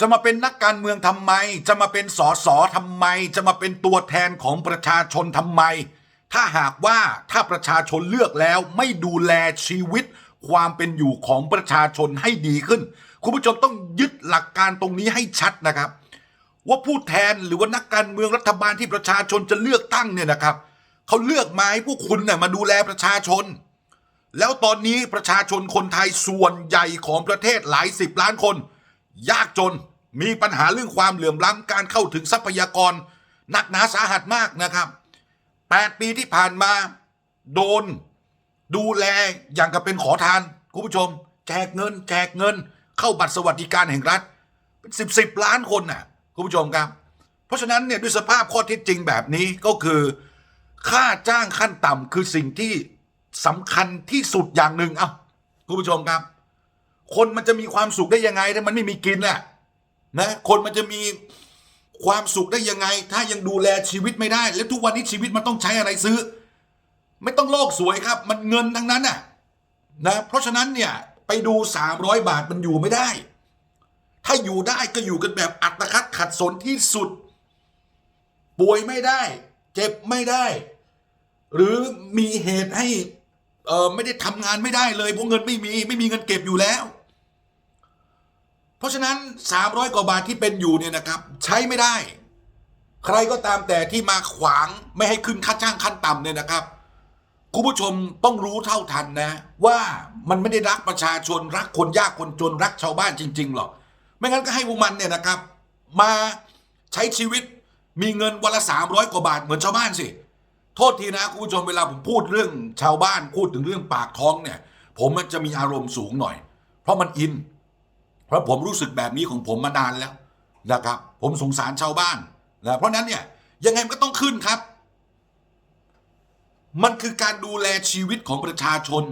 จะมาเป็นนักการเมืองทำไม จะมาเป็นสอสอทำไม จะมาเป็นตัวแทนของประชาชนทำไม ถ้าหากว่าถ้าประชาชนเลือกแล้วไม่ดูแลชีวิต ความเป็นอยู่ของประชาชนให้ดีขึ้น คุณผู้ชมต้องยึดหลักการตรงนี้ให้ชัดนะครับ ว่าผู้แทนหรือว่านักการเมืองรัฐบาลที่ประชาชนจะเลือกตั้งเนี่ยนะครับเขาเลือกมาให้พวกคุณเนี่ยมาดูแลประชาชน แล้วตอนนี้ประชาชนคนไทยส่วนใหญ่ของประเทศหลายสิบล้านคน ยากจนมีปัญหาเรื่องความเหลื่อมล้ำการเข้าถึงทรัพยากรหนักหนาสาหัสมากนะครับแปดปีที่ผ่านมาโดนดูแลอย่างกับเป็นขอทานคุณผู้ชม แจกเงิน แจกเงิน เข้าบัตรสวัสดิการแห่งรัฐ เป็นสิบสิบล้านคนน่ะคุณผู้ชมครับ เพราะฉะนั้นเนี่ยด้วยสภาพข้อเท็จจริงแบบนี้ก็คือ ค่าจ้างขั้นต่ำคือสิ่งที่สำคัญที่สุดอย่างหนึ่งเอ้าคุณผู้ชมครับ คนมันจะมีความสุขได้ยังไงถ้ามันไม่มีกินน่ะนะคนมันจะมีความสุขได้ยังไง ถ้ายังดูแลชีวิตไม่ได้ แล้วทุกวันนี้ชีวิตมันต้องใช้อะไรซื้อ ไม่ต้องโลกสวยครับ มันเงินทั้งนั้นน่ะนะเพราะฉะนั้นเนี่ยไปดู 300 บาทมันอยู่ไม่ได้ ถ้าอยู่ได้ก็อยู่กันแบบอัตคัดขัดสนที่สุด ป่วยไม่ได้ เจ็บไม่ได้ หรือมีเหตุให้เออไม่ได้ทำงานไม่ได้เลยเพราะเงินไม่มีไม่มีเงินเก็บอยู่แล้ว เพราะฉะนั้น 300 กว่าบาทที่เป็นอยู่เนี่ยนะครับ ใช้ไม่ได้ ใครก็ตามแต่ที่มาขวางไม่ให้ขึ้นค่าจ้างขั้นต่ำเนี่ยนะครับคุณผู้ชมต้องรู้เท่าทันนะ ว่ามันไม่ได้รักประชาชนรักคนยากคนจนรักชาวบ้านจริง ๆ หรอก ไม่งั้นก็ให้พวกมันเนี่ยนะครับ มาใช้ชีวิตมีเงินวันละสามร้อยกว่าบาทเหมือนชาวบ้านสิ โทษทีนะคุณผู้ชมเวลาผมพูดเรื่องชาวบ้านพูดถึงเรื่องปากท้องเนี่ย ผมมันจะมีอารมณ์สูงหน่อย เพราะมันอิน เพราะผมรู้สึกแบบนี้ของผมมานานแล้วนะครับ ผมสงสารชาวบ้านนะเพราะนั้นเนี่ยยังไงมันก็ต้องขึ้นครับ มันคือการดูแลชีวิตของประชาชน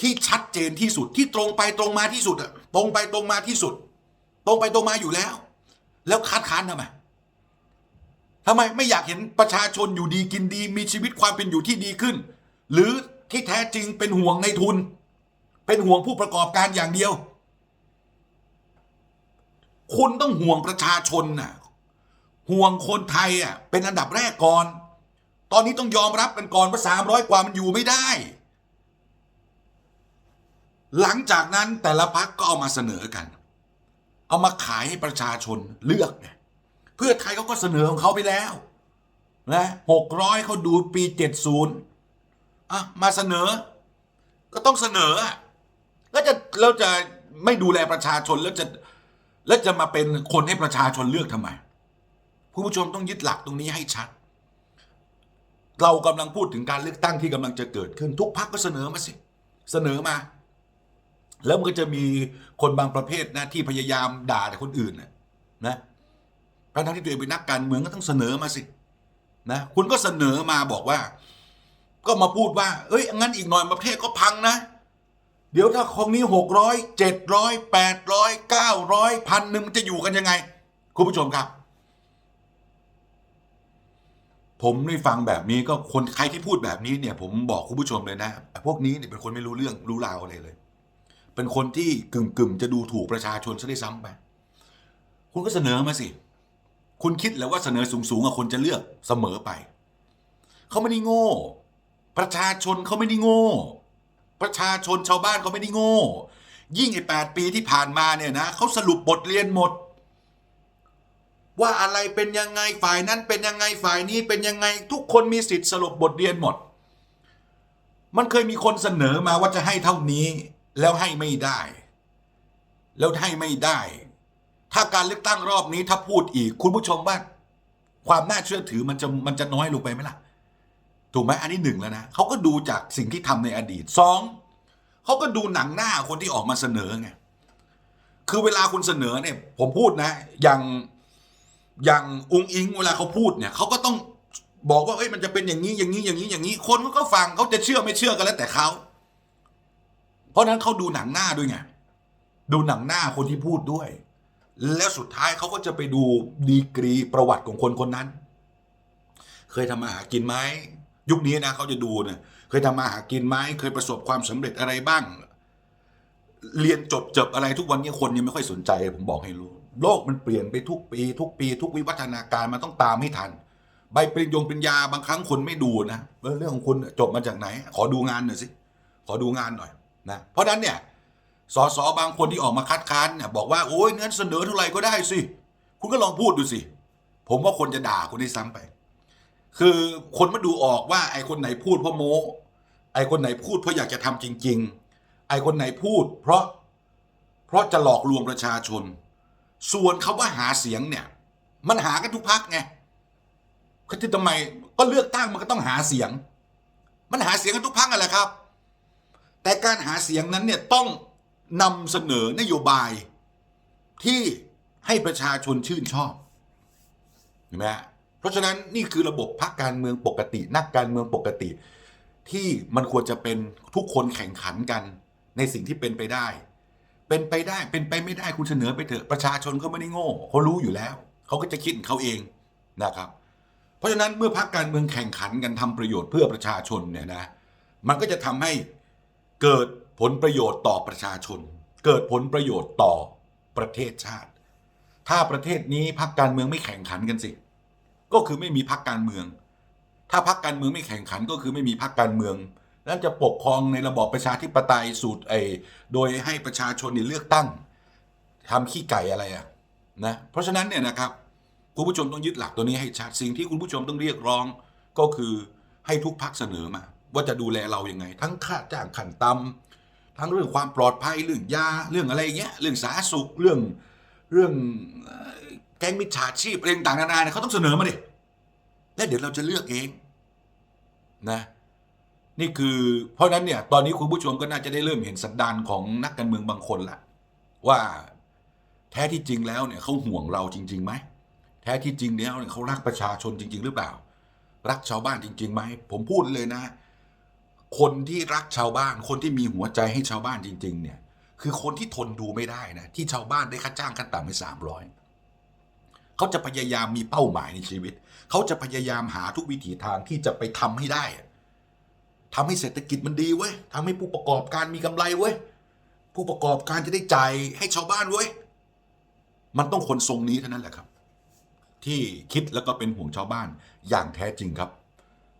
ที่ชัดเจนที่สุดที่ตรงไปตรงมาที่สุดอะตรงไปตรงมาที่สุด ตรงไปตรงมาอยู่แล้ว แล้วคัดค้านทำไมทำไมไม่อยากเห็นประชาชนอยู่ดีกินดี มีชีวิตความเป็นอยู่ที่ดีขึ้น หรือที่แท้จริงเป็นห่วงในทุน เป็นห่วงผู้ประกอบการอย่างเดียว คุณต้องห่วงประชาชนน่ะ ห่วงคนไทยอะเป็นอันดับแรกก่อน ตอนนี้ต้องยอมรับกันก่อนว่าสามร้อยกว่ามันอยู่ไม่ได้ หลังจากนั้นแต่ละพักก็เอามาเสนอกัน เอามาขายให้ประชาชนเลือกไงเพื่อไทยเขาก็เสนอของเขาไปแล้วนะหกร้อยเขาดูปีเจ็ดศูนย์อะมาเสนอ ก็ต้องเสนออะ แล้วจะเราจะไม่ดูแลประชาชนแล้วจะแล้วจะมาเป็นคนให้ประชาชนเลือกทำไม ผู้ชมต้องยึดหลักตรงนี้ให้ชัด เรากำลังพูดถึงการเลือกตั้งที่กำลังจะเกิดขึ้น ทุกพักก็เสนอมาสิ เสนอมา แล้วมันก็จะมีคนบางประเภทนะที่พยายามด่าแต่คนอื่นนะนะทั้งที่ตัวเองเป็นนักการเมืองก็ต้องเสนอมาสินะคุณก็เสนอมาบอกว่า ก็มาพูดว่า เอ้ยงั้นอีกหน่อยประเทศก็พังนะ เดี๋ยวถ้าของนี้หกร้อยเจ็ดร้อยแปดร้อยเก้าร้อยพันหนึ่งมันจะอยู่กันยังไง คุณผู้ชมครับ ผมได้ฟังแบบนี้ก็คนใครที่พูดแบบนี้เนี่ยผมบอกคุณผู้ชมเลยนะ พวกนี้เนี่ยเป็นคนไม่รู้เรื่องรู้ราวอะไรเลย เป็นคนที่กึ่งกึ่งๆจะดูถูกประชาชนซะได้วยซ้ำไปคุณก็เสนอมาสิ คุณคิดแล้วว่าเสนอสูงๆอะคนจะเลือกเสมอไป เขาไม่ได้โง่ ประชาชนเขาไม่ได้โง่ ประชาชนชาวบ้านเขาไม่ได้โง่ ยิ่งไอ้แปดปีที่ผ่านมาเนี่ยนะเขาสรุปบทเรียนหมด ว่าอะไรเป็นยังไงฝ่ายนั้นเป็นยังไงฝ่ายนี้เป็นยังไงทุกคนมีสิทธิ์สรุปบทเรียนหมด มันเคยมีคนเสนอมาว่าจะให้เท่านี้แล้วให้ไม่ได้ แล้วให้ไม่ได้ ถ้าการเลือกตั้งรอบนี้ถ้าพูดอีก คุณผู้ชมว่า ความน่าเชื่อถือมันจะมันจะน้อยลงไปไหมล่ะ ถูกไหมอันนี้หนึ่งแล้วนะเขาก็ดูจากสิ่งที่ทำในอดีตสองเขาก็ดูหนังหน้าคนที่ออกมาเสนอไงคือเวลาคุณเสนอเนี่ย ผมพูดนะ อย่างอย่างองค์อิงเวลาเขาพูดเนี่ยเขาก็ต้องบอกว่าเอ้ยมันจะเป็นอย่างนี้อย่างนี้อย่างนี้อย่างนี้ คนเขาก็ฟังเขาจะเชื่อไม่เชื่อกันแล้วแต่เขาเพราะฉะนั้นเขาดูหนังหน้าด้วยไงดูหนังหน้าคนที่พูดด้วย แล้วสุดท้ายเขาก็จะไปดูดีกรีประวัติของคนคนนั้น เคยทำมาหากินไหม ยุคนี้นะเขาจะดูเนี่ยเคยทำมาหากินไหมเคยประสบความสำเร็จอะไรบ้าง เรียนจบจบอะไรทุกวันนี้คนยังไม่ค่อยสนใจผมบอกให้รู้ โลกมันเปลี่ยนไปทุกปี ทุกปี ทุกวิวัฒนาการมันต้องตามให้ทัน ใบปริญญงปริญญาบางครั้งคนไม่ดูนะเรื่องของคุณจบมาจากไหน ขอดูงานหน่อยสิขอดูงานหน่อยนะเพราะนั้นเนี่ยสสบางคนที่ออกมาคัดค้านเนี่ยบอกว่าโอ้ยเงั้นเสนอเท่าไหร่ก็ได้สิ คุณก็ลองพูดดูสิ ผมว่าคนจะด่าคุณได้ซ้ำไป คือคนมาดูออกว่าไอ้คนไหนพูดเพราะโม้ไอ้คนไหนพูดเพราะอยากจะทำจริง ๆ ไอ้คนไหนพูด เพราะเพราะจะหลอกลวงประชาชน ส่วนคาว่าหาเสียงเนี่ย มันหากันทุกพักไงก็ที่ทำไมก็เลือกตั้งมันก็ต้องหาเสียง มันหาเสียงกันทุกพักอะไรครับ แต่การหาเสียงนั้นเนี่ยต้องนำเสนอนโยบายที่ให้ประชาชนชื่นชอบเห็นไหมฮะ เพราะฉะนั้นนี่คือระบบพักการเมืองปกติ นักการเมืองปกติ ที่มันควรจะเป็นทุกคนแข่งขันกันในสิ่งที่เป็นไปได้ เป็นไปได้เป็นไปไม่ได้คุณเสนอไปเถอะประชาชนก็ไม่ได้โง่เขารู้อยู่แล้วเขาก็จะคิดของเขาเองนะครับ เพราะฉะนั้นเมื่อพักการเมืองแข่งขันกันทำประโยชน์เพื่อประชาชนเนี่ยนะมันก็จะทำให้เกิดผลประโยชน์ต่อประชาชน เกิดผลประโยชน์ต่อประเทศชาติ ถ้าประเทศนี้พักการเมืองไม่แข่งขันกันสิ ก็คือไม่มีพักการเมือง ถ้าพักการเมืองไม่แข่งขันก็คือไม่มีพักการเมืองนั่นจะปกครองในระบอบประชาธิปไตยสูตรไอโดยให้ประชาชนเนี่ยเลือกตั้งทำขี้ไก่อะไรอะนะเพราะฉะนั้นเนี่ยนะครับคุณผู้ชมต้องยึดหลักตัวนี้ให้ชัดสิ่งที่คุณผู้ชมต้องเรียกร้องก็คือให้ทุกพักเสนอมา ว่าจะดูแลเรายัางไง ทั้งค่าจ้างขันต่ำทั้งเรื่องความปลอดภัยเรื่องยาเรื่องอะไรเงี้ยเรื่องสาธารณสุขเรื่องเรื่อง แก๊งมิจฉาชีพอะไรต่างๆนานาเนี่ยเขาต้องเสนอมาดิแล้วเดี๋ยวเราจะเลือกเองนะ นี่คือเพราะฉะนั้นเนี่ย ตอนนี้คุณผู้ชมก็น่าจะได้เริ่มเห็นสันดานของนักการเมืองบางคนละว่าแท้ที่จริงแล้วเนี่ยเขาห่วงเราจริงๆไหมแท้ที่จริงแล้วเนี่ยเขารักประชาชนจริง ๆ หรือเปล่า รักชาวบ้านจริงๆไหมผมพูดเลยนะ คนที่รักชาวบ้าน คนที่มีหัวใจให้ชาวบ้านจริง ๆ เนี่ย คือคนที่ทนดูไม่ได้นะที่ชาวบ้านได้ค่าจ้างขั้นต่ำไปสามร้อย เขาจะพยายามมีเป้าหมายในชีวิต เขาจะพยายามหาทุกวิถีทางที่จะไปทำให้ได้อะทำให้เศรษฐกิจมันดีเว้ยทำให้ผู้ประกอบการมีกำไรเว้ย ผู้ประกอบการจะได้จ่ายให้ชาวบ้านเว้ย มันต้องคนทรงนี้เท่านั้นแหละครับ ที่คิดแล้วก็เป็นห่วงชาวบ้านอย่างแท้จริงครับ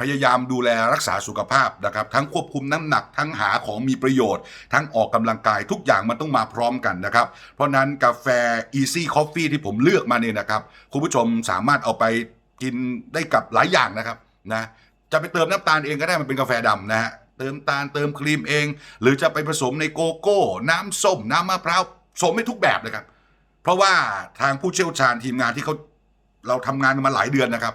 พยายามดูแลรักษาสุขภาพนะครับ ทั้งควบคุมน้ำหนักทั้งหาของมีประโยชน์ ทั้งออกกำลังกายทุกอย่างมันต้องมาพร้อมกันนะครับ เพราะนั้นกาแฟ Easy Coffee ที่ผมเลือกมาเนี่ยนะครับ คุณผู้ชมสามารถเอาไปกินได้กับหลายอย่างนะครับนะจะไปเติมน้ำตาลเองก็ได้มันเป็นกาแฟดำนะฮะเติมตาลเติมครีมเอง หรือจะไปผสมในโกโก้ น้ำส้ม น้ำมะพร้าวผสมให้ทุกแบบเลยครับ เพราะว่าทางผู้เชี่ยวชาญทีมงานที่เขาเราทำงานกันมาหลายเดือนนะครับ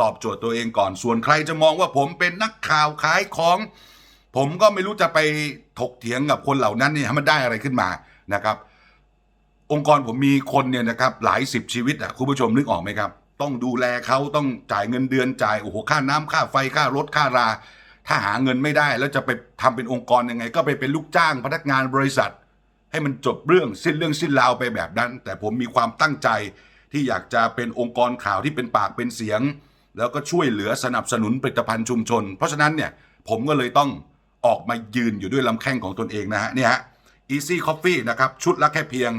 ตอบโจทย์ตัวเองก่อน ส่วนใครจะมองว่าผมเป็นนักข่าวขายของ ผมก็ไม่รู้จะไปถกเถียงกับคนเหล่านั้นเนี่ยมันได้อะไรขึ้นมานะครับ องค์กรผมมีคนเนี่ยนะครับหลายสิบชีวิตอะคุณผู้ชมนึกออกไหมครับ ต้องดูแลเขาต้องจ่ายเงินเดือนจ่ายโอ้โหค่าน้ำค่าไฟค่ารถค่ารา ถ้าหาเงินไม่ได้ แล้วจะไปทำเป็นองค์กรยังไง ก็ไปเป็นลูกจ้างพนักงานบริษัท ให้มันจบเรื่องสิ้นเรื่องสิ้นราวไปแบบนั้น แต่ผมมีความตั้งใจที่อยากจะเป็นองค์กรข่าวที่เป็นปากเป็นเสียง แล้วก็ช่วยเหลือสนับสนุนผลิตภัณฑ์ชุมชน เพราะฉะนั้นเนี่ยผมก็เลยต้องออกมายืนอยู่ด้วยลำแข้งของตนเองนะฮะนี่ฮะ Easy Coffee นะครับ ชุดละแค่เพียง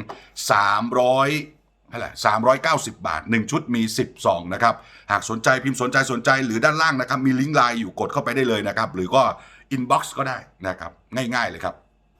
300อะไร390 บาท 1 ชุดมี 10ซองนะครับ หากสนใจพิมพ์สนใจสนใจหรือด้านล่างนะครับ มีลิงก์ไลน์อยู่กดเข้าไปได้เลยนะครับ หรือก็ inbox ก็ได้นะครับ ง่ายๆเลยครับ